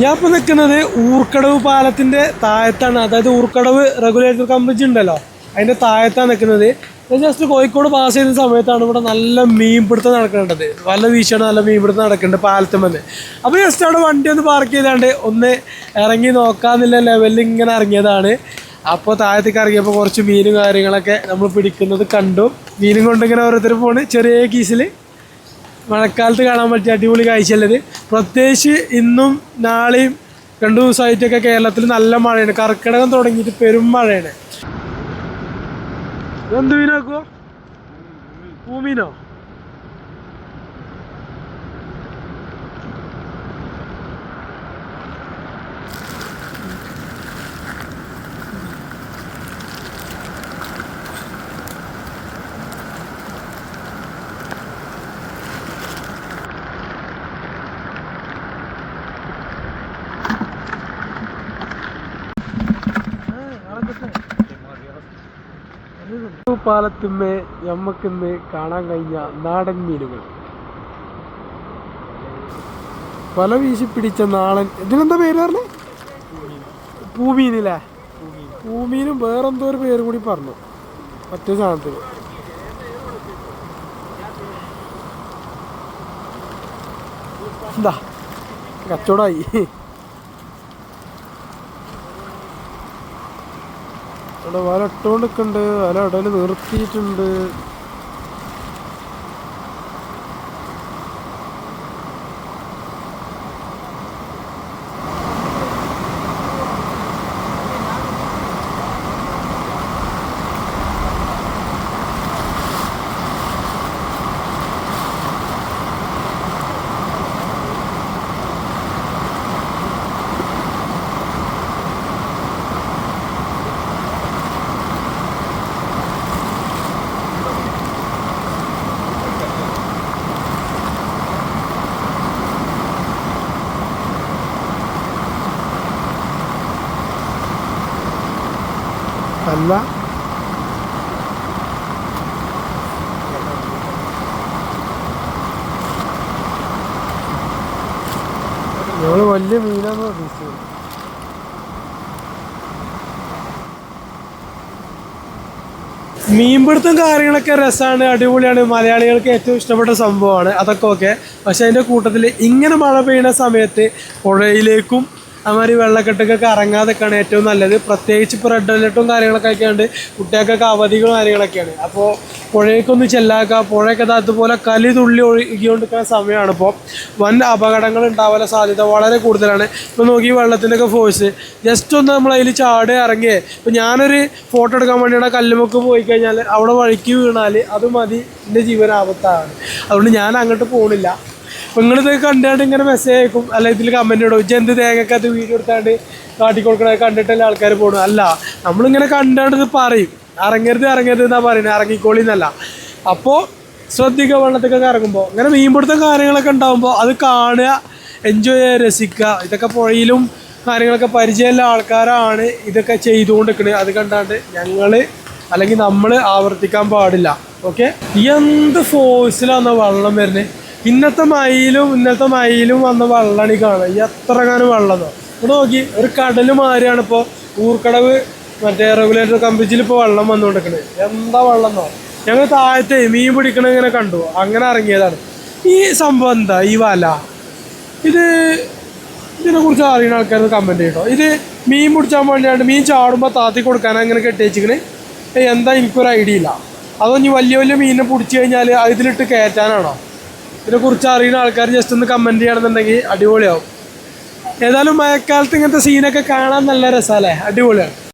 ഞാൻ ഇപ്പോൾ നിൽക്കുന്നത് ഊർക്കടവ് പാലത്തിന്റെ താഴത്താണ്. അതായത് ഊർക്കടവ് റെഗുലേറ്റർ കമ്പനി ഉണ്ടല്ലോ. അതിന്റെ താഴത്താണ് നിൽക്കുന്നത് ഞാൻ ജസ്റ്റ് കോഴിക്കോട് പാസ് ചെയ്യുന്ന സമയത്താണ് ഇവിടെ നല്ല മീൻപിടുത്തം നടക്കേണ്ടത്. വല്ല വീശാണ് നല്ല മീൻപിടുത്തം നടക്കുന്നുണ്ട് പാലത്തുമെന്ന് അപ്പോൾ ജസ്റ്റ് അവിടെ വണ്ടി ഒന്ന് പാർക്ക് ചെയ്താണ്ട് ഒന്ന് ഇറങ്ങി നോക്കാമെന്നില്ല ലെവലിൽ ഇങ്ങനെ ഇറങ്ങിയതാണ്. അപ്പോൾ താഴത്തേക്ക് ഇറങ്ങിയപ്പോൾ കുറച്ച് മീനും കാര്യങ്ങളൊക്കെ നമ്മൾ പിടിക്കുന്നത് കണ്ടു. മീനും കൊണ്ടിങ്ങനെ ഓരോരുത്തർ പോണ്. ചെറിയ കീസിൽ മഴക്കാലത്ത് കാണാൻ പറ്റിയ അടിപൊളി കാഴ്ചയുള്ളത് പ്രത്യേകിച്ച് ഇന്നും നാളെയും രണ്ടു ദിവസമായിട്ടൊക്കെ കേരളത്തിൽ നല്ല മഴയാണ്. കർക്കിടകം തുടങ്ങിയിട്ട് പെരും മഴയാണ്. എന്ത് മീനാക്കുവോ പൂമീനോ പാലത്തുമ്മേ നമ്മക്കിന്ന് കാണാൻ കഴിഞ്ഞ നാടൻ മീനുകൾ. പല വീശി പിടിച്ച നാടൻ. ഇതിനെന്താ പേര് പറഞ്ഞു? പൂമീനില്ലേ? പൂമീനും വേറെന്തോ ഒരു പേര് കൂടി പറഞ്ഞു. മറ്റേ സാധനത്തിന് എന്താ കച്ചവടമായി ഇവിടെ വല ഇട്ടുകൊണ്ട് നിൽക്കുന്നുണ്ട് വല ഇടയിൽ നിർത്തിയിട്ടുണ്ട്. അല്ല ഞങ്ങൾ വലിയ മീനാന്ന് പ്രതീക്ഷിച്ചത് മീൻപിടുത്തം കാര്യങ്ങളൊക്കെ രസമാണ് അടിപൊളിയാണ്. മലയാളികൾക്ക് ഏറ്റവും ഇഷ്ടപ്പെട്ട സംഭവമാണ്. അതൊക്കെ ഓക്കെ പക്ഷെ അതിന്റെ കൂട്ടത്തിൽ ഇങ്ങനെ മഴ പെയ്യുന്ന സമയത്ത് പുഴയിലേക്കും അതുമാതിരി വെള്ളക്കെട്ടൊക്കെ ഇറങ്ങാതൊക്കെയാണ് ഏറ്റവും നല്ലത്. പ്രത്യേകിച്ച് ഇപ്പോൾ റെഡ് അലർട്ടും കാര്യങ്ങളൊക്കെ ആക്കിയാണ്ട് കുട്ടികൾക്കൊക്കെ അവധികളും കാര്യങ്ങളൊക്കെയാണ്. അപ്പോൾ പുഴയൊക്കൊന്ന് ചെല്ലാക്കുക പുഴയൊക്കെ അതുപോലെ കലി തുള്ളി ഒഴുകിക്കൊണ്ടിരിക്കുന്ന സമയമാണ് ഇപ്പോൾ വൻ അപകടങ്ങൾ ഉണ്ടാവാൻ സാധ്യത വളരെ കൂടുതലാണ്. ഇപ്പോൾ നോക്കി വെള്ളത്തിന്റെയൊക്കെ ഫോഴ്സ് ജസ്റ്റ് ഒന്ന് നമ്മൾ അതിൽ ചാടി ഇറങ്ങിയേ ഇപ്പോൾ ഞാനൊരു ഫോട്ടോ എടുക്കാൻ വേണ്ടിയാണ് കല്ലുമുക്ക് പോയി കഴിഞ്ഞാൽ അവിടെ വഴിക്ക് വീണാൽ അത് മതി. എന്റെ ജീവനാപത്താണ് അതുകൊണ്ട് ഞാൻ അങ്ങോട്ട് പോകണില്ല നിങ്ങളിത് കണ്ടാണ്ട് ഇങ്ങനെ മെസ്സേജ് അയക്കും. അല്ല ഇതിൽ കമന്റ് ഇടും. ഇജ്ജ് എന്ത് തേങ്ങക്കകത്ത് വീഡിയോ എടുത്താണ്ട് കാട്ടിക്കൊടുക്കണ കണ്ടിട്ടല്ലേ ആൾക്കാർ പോകണം അല്ല നമ്മളിങ്ങനെ കണ്ടാണ്ട് ഇത് പറയും. ഇറങ്ങരുത് ഇറങ്ങരുത് എന്നാ പറയുന്നത് ഇറങ്ങിക്കോളി എന്നല്ല. അപ്പോൾ ശ്രദ്ധിക്കുക വെള്ളത്തിലൊക്കെ ഇറങ്ങുമ്പോൾ ഇങ്ങനെ മീൻപിടുത്തം കാര്യങ്ങളൊക്കെ ഉണ്ടാകുമ്പോൾ അത് കാണുക എൻജോയ് ചെയ്യുക രസിക്കുക. ഇതൊക്കെ പുഴയിലും കാര്യങ്ങളൊക്കെ പരിചയമുള്ള ആൾക്കാരാണ് ഇതൊക്കെ ചെയ്തുകൊണ്ടിരിക്കുന്നത് അത് കണ്ടാണ്ട് ഞങ്ങൾ അല്ലെങ്കിൽ നമ്മൾ ആവർത്തിക്കാൻ പാടില്ല. ഓക്കെ എന്ത് ഫോഴ്സിലാണ് വെള്ളം വരുന്നത്? ഇന്നത്തെ മയിലും ഇന്നത്തെ മയിലും വന്ന വള്ളണി കാണാം എത്ര കാലം വെള്ളമോ ഇവിടെ നോക്കി ഒരു കടൽ മാറിയാണ് ഇപ്പോൾ ഊർക്കടവ് മറ്റേ റെഗുലേറ്റർ കമ്പിച്ചിൽ ഇപ്പോൾ വെള്ളം വന്നുകൊണ്ടിരിക്കണത്. എന്താ വെള്ളം എന്നോ ഞങ്ങൾ താഴത്തെ മീൻ പിടിക്കണ ഇങ്ങനെ കണ്ടു. അങ്ങനെ ഇറങ്ങിയതാണ്. ഈ സംഭവം എന്താ? ഈ വല. ഇത് ഇതിനെക്കുറിച്ച് അറിയുന്ന ആൾക്കാർ കമന്റ് ചെയ്യട്ടോ. ഇത് മീൻ പിടിച്ചാൻ വേണ്ടിയാണ് മീൻ ചാടുമ്പോൾ താത്തി കൊടുക്കാൻ അങ്ങനെ കെട്ടി വെച്ചിക്കണ് എന്താ എനിക്കൊരു ഐഡിയ ഇല്ല. അതോ ഇനി വലിയ വലിയ മീനിനെ പിടിച്ചു കഴിഞ്ഞാൽ അതിലിട്ട് കയറ്റാനാണോ? ഇതിനെക്കുറിച്ച് അറിയുന്ന ആൾക്കാർ ജസ്റ്റ് ഒന്ന് കമന്റ് ചെയ്യണമെന്നുണ്ടെങ്കിൽ അടിപൊളിയാവും. ഏതായാലും മഴക്കാലത്ത് ഇങ്ങനത്തെ സീനൊക്കെ കാണാൻ നല്ല രസമല്ലേ അടിപൊളിയാണ്.